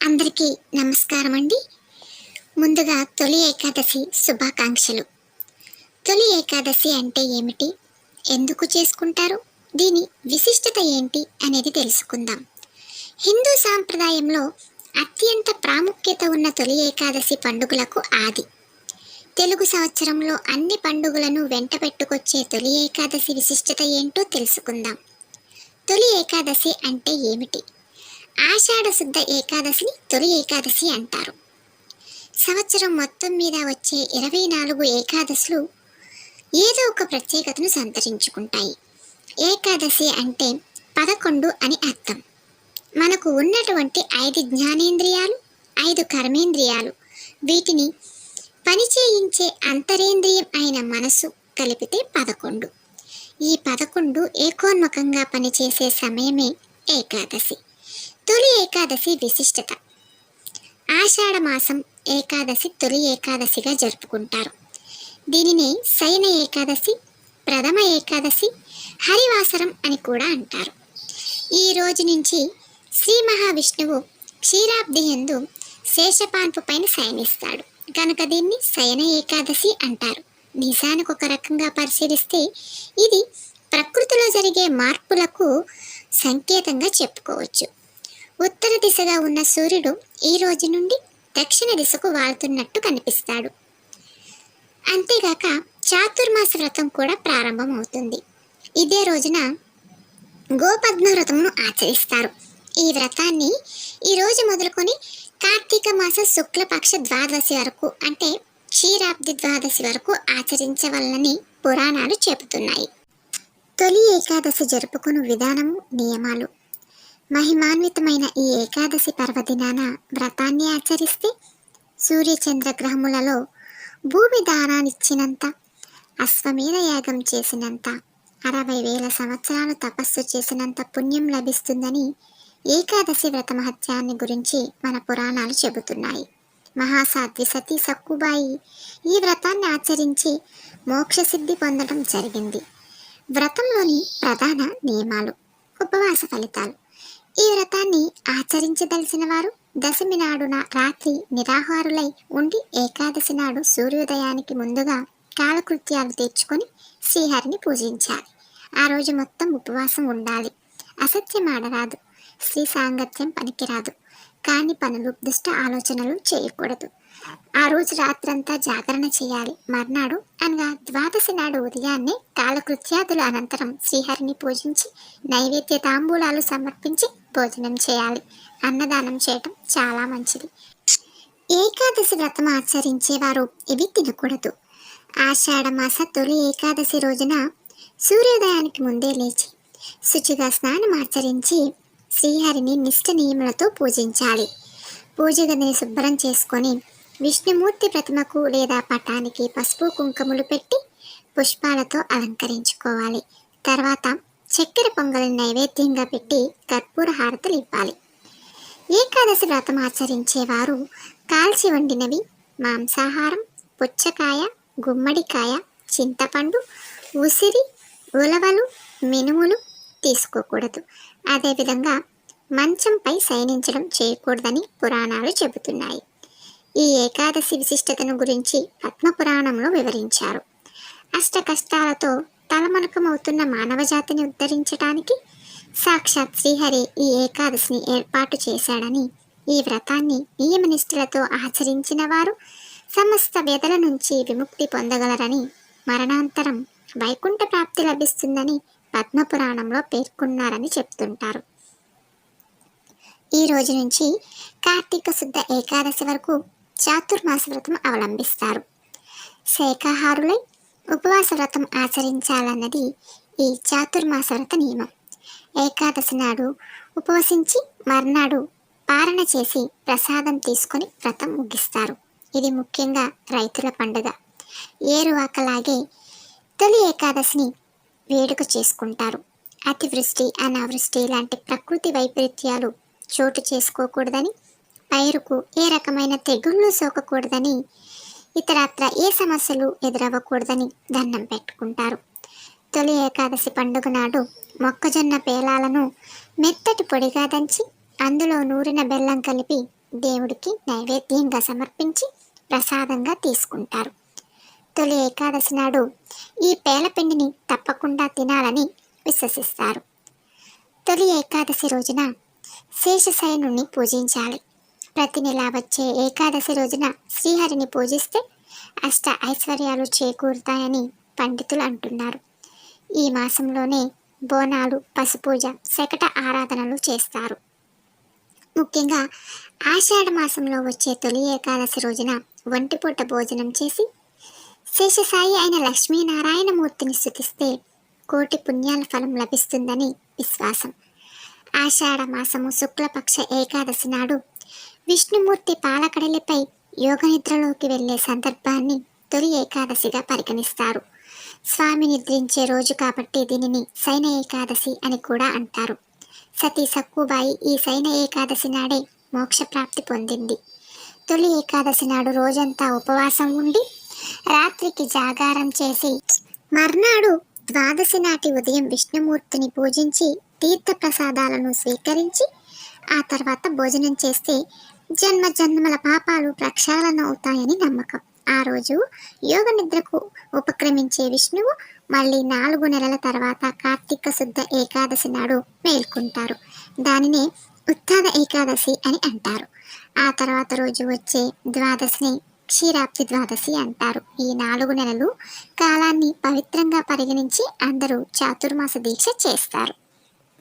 అందరికీ నమస్కారం అండి. ముందుగా తొలి ఏకాదశి శుభాకాంక్షలు. తొలి ఏకాదశి అంటే ఏమిటి? ఎందుకు చేసుకుంటారు? దీని విశిష్టత ఏంటి అనేది తెలుసుకుందాం. హిందూ సాంప్రదాయంలో అత్యంత ప్రాముఖ్యత ఉన్న తొలి ఏకాదశి పండుగలకు ఆది. తెలుగు సంవత్సరంలో అన్ని పండుగలను వెంట పెట్టుకొచ్చే తొలి ఏకాదశి విశిష్టత ఏంటో తెలుసుకుందాం. తొలి ఏకాదశి అంటే ఏమిటి? ఆషాఢ శుద్ధ ఏకాదశిని తొలి ఏకాదశి అంటారు. సంవత్సరం మొత్తం మీద వచ్చే ఇరవై నాలుగు ఏకాదశులు ఏదో ఒక ప్రత్యేకతను సంతరించుకుంటాయి. ఏకాదశి అంటే పదకొండు అని అర్థం. మనకు ఉన్నటువంటి ఐదు జ్ఞానేంద్రియాలు ఐదు కర్మేంద్రియాలు. వీటిని పనిచేయించే అంతరేంద్రియం అయిన మనసు కలిపితే పదకొండు. ఈ పదకొండు ఏకోన్ముఖంగా పనిచేసే సమయమే ఏకాదశి. తొలి ఏకాదశి విశిష్టత. ఆషాఢ మాసం ఏకాదశి తొలి ఏకాదశిగా జరుపుకుంటారు. దీనిని శయన ఏకాదశి ప్రథమ ఏకాదశి హరివాసరం అని కూడా అంటారు. ఈ రోజు నుంచి శ్రీ మహావిష్ణువు క్షీరాబ్ది ఎందు శేషపాన్పు పైన శయనిస్తాడు. కనుక దీన్ని శయన ఏకాదశి అంటారు. నిజానికి ఒక రకంగా పరిశీలిస్తే ఇది ప్రకృతిలో జరిగే మార్పులకు సంకేతంగా చెప్పుకోవచ్చు. ఉత్తర దిశగా ఉన్న సూర్యుడు ఈ రోజు నుండి దక్షిణ దిశకు వాళ్తున్నట్టు కనిపిస్తాడు. అంతేగాక చాతుర్మాస వ్రతం కూడా ప్రారంభమవుతుంది. ఇదే రోజున గోపద్మ వ్రతమును ఆచరిస్తారు. ఈ వ్రతాన్ని ఈ రోజు మొదలుకొని కార్తీక మాస శుక్లపక్ష ద్వాదశి వరకు అంటే క్షీరాబ్ది ద్వాదశి వరకు ఆచరించవలనని పురాణాలు చెబుతున్నాయి. తొలి ఏకాదశి జరుపుకున్న విధానము నియమాలు. మహిమాన్వితమైన ఈ ఏకాదశి పర్వదినాన వ్రతాన్ని ఆచరిస్తే సూర్యచంద్ర గ్రహములలో భూమి దానాన్నిచ్చినంత అశ్వమేధ యాగం చేసినంత అరవై వేల సంవత్సరాలు తపస్సు చేసినంత పుణ్యం లభిస్తుందని ఏకాదశి వ్రత మహత్యాన్ని గురించి మన పురాణాలు చెబుతున్నాయి. మహాసాధ్వి సతీ సక్కుబాయి ఈ వ్రతాన్ని ఆచరించి మోక్షసిద్ధి పొందడం జరిగింది. వ్రతంలోని ప్రధాన నియమాలు ఉపవాస ఫలితాలు. ఈ వ్రతాన్ని ఆచరించదలిసిన వారు దశమి నాడున రాత్రి నిరాహారులై ఉండి ఏకాదశి నాడు సూర్యోదయానికి ముందుగా కాలకృత్యాలు తీర్చుకొని శ్రీహరిని పూజించాలి. ఆ రోజు మొత్తం ఉపవాసం ఉండాలి. అసత్యం ఆడరాదు. స్త్రీ సాంగత్యం పనికిరాదు. కాని పనులు దుష్ట ఆలోచనలు చేయకూడదు. ఆ రోజు రాత్రంతా జాగరణ చేయాలి. మర్నాడు అనగా ద్వాదశి నాడు ఉదయాన్నే కాలకృత్యాదుల అనంతరం శ్రీహరిని పూజించి నైవేద్య తాంబూలాలు సమర్పించి భోజనం చేయాలి. అన్నదానం చేయటం చాలా మంచిది. ఏకాదశి వ్రతం ఆచరించేవారు ఇవి తినకూడదు. ఆషాఢమాస తొలి ఏకాదశి రోజున సూర్యోదయానికి ముందే లేచి శుచిగా స్నానం ఆచరించి శ్రీహరిని నిష్ట నియములతో పూజించాలి. పూజ గదిని శుభ్రం చేసుకొని విష్ణుమూర్తి ప్రతిమకు లేదా పటానికి పసుపు కుంకుమలు పెట్టి పుష్పాలతో అలంకరించుకోవాలి. తర్వాత చక్కెర పొంగలి నైవేద్యంగా పెట్టి కర్పూర హారతలు ఇవ్వాలి. ఏకాదశి వ్రతం ఆచరించేవారు కాల్చి వండినవి మాంసాహారం పుచ్చకాయ గుమ్మడికాయ చింతపండు ఉసిరి ఉలవలు మినుములు తీసుకోకూడదు. అదేవిధంగా మంచంపై శయనించడం చేయకూడదని పురాణాలు చెబుతున్నాయి. ఈ ఏకాదశి విశిష్టతను గురించి పద్మపురాణంలో వివరించారు. అష్ట కష్టాలతో తలమనకమవుతున్న మానవ జాతిని ఉద్ధరించడానికి సాక్షాత్ శ్రీహరి ఈ ఏకాదశిని ఏర్పాటు చేశాడని ఈ వ్రతాన్ని నియమనిష్ఠులతో ఆచరించిన వారు సమస్త వ్యధల నుంచి విముక్తి పొందగలరని మరణాంతరం వైకుంఠ ప్రాప్తి లభిస్తుందని పద్మపురాణంలో పేర్కొన్నారని చెప్తుంటారు. ఈ రోజు నుంచి కార్తీక శుద్ధ ఏకాదశి వరకు చాతుర్మాస వ్రతం అవలంబిస్తారు. శాఖాహారులై ఉపవాస వ్రతం ఆచరించాలన్నది ఈ చాతుర్మాస వ్రత నియమం. ఏకాదశి నాడు ఉపవసించి మర్నాడు పారణ చేసి ప్రసాదం తీసుకొని వ్రతం ముగిస్తారు. ఇది ముఖ్యంగా రైతుల పండుగ. ఏరువాకలాగే తొలి ఏకాదశిని వేడుక చేసుకుంటారు. అతివృష్టి అనావృష్టి లాంటి ప్రకృతి వైపరీత్యాలు చోటు చేసుకోకూడదని పైరుకు ఏ రకమైన తెగుళ్ళు సోకకూడదని ఇతరత్ర ఏ సమస్యలు ఎదురవ్వకూడదని దండం పెట్టుకుంటారు. తొలి ఏకాదశి పండుగ నాడు మొక్కజొన్న పేలాలను మెత్తటి పొడిగా దంచి అందులో నూరిన బెల్లం కలిపి దేవుడికి నైవేద్యంగా సమర్పించి ప్రసాదంగా తీసుకుంటారు. తొలి ఏకాదశి నాడు ఈ పేలపిండిని తప్పకుండా తినాలని విశ్వసిస్తారు. తొలి ఏకాదశి రోజున శేషశయనుని పూజించాలి. ప్రతి నెల వచ్చే ఏకాదశి రోజున శ్రీహరిని పూజిస్తే అష్ట ఐశ్వర్యాలు చేకూరుతాయని పండితులు అంటున్నారు. ఈ మాసంలోనే బోనాలు పసుపూజ శకట ఆరాధనలు చేస్తారు. ముఖ్యంగా ఆషాఢ మాసంలో వచ్చే తొలి ఏకాదశి రోజున ఒంటిపూట భోజనం చేసి శేషసాయి అయిన లక్ష్మీనారాయణమూర్తిని స్థుతిస్తే కోటి పుణ్యాల ఫలం లభిస్తుందని విశ్వాసం. ఆషాఢ మాసము శుక్లపక్ష ఏకాదశి నాడు విష్ణుమూర్తి పాలకడలిపై యోగనిద్రలోకి వెళ్ళే సందర్భాన్ని తొలి ఏకాదశిగా పరిగణిస్తారు. స్వామి నిద్రించే రోజు కాబట్టి దీనిని శైన ఏకాదశి అని కూడా అంటారు. సతీ సక్కుబాయి ఈ శైన ఏకాదశి నాడే మోక్షప్రాప్తి పొందింది. తొలి ఏకాదశి నాడు రోజంతా ఉపవాసం ఉండి రాత్రికి జాగారం చేసి మర్నాడు ద్వాదశి నాటి ఉదయం విష్ణుమూర్తిని పూజించి తీర్థ ప్రసాదాలను స్వీకరించి ఆ తర్వాత భోజనం చేస్తే జన్మ జన్మల పాపాలు ప్రక్షాళన అవుతాయని నమ్మకం. ఆ రోజు యోగ నిద్రకు ఉపక్రమించే విష్ణువు మళ్ళీ నాలుగు నెలల తర్వాత కార్తీక శుద్ధ ఏకాదశి నాడు మేల్కొంటారు. దానినే ఉత్తాన ఏకాదశి అని అంటారు. ఆ తర్వాత రోజు వచ్చే ద్వాదశిని క్షీరాబ్ది ద్వాదశి అంటారు. ఈ నాలుగు నెలలు కాలాన్ని పవిత్రంగా పరిగణించి అందరూ చాతుర్మాస దీక్ష చేస్తారు.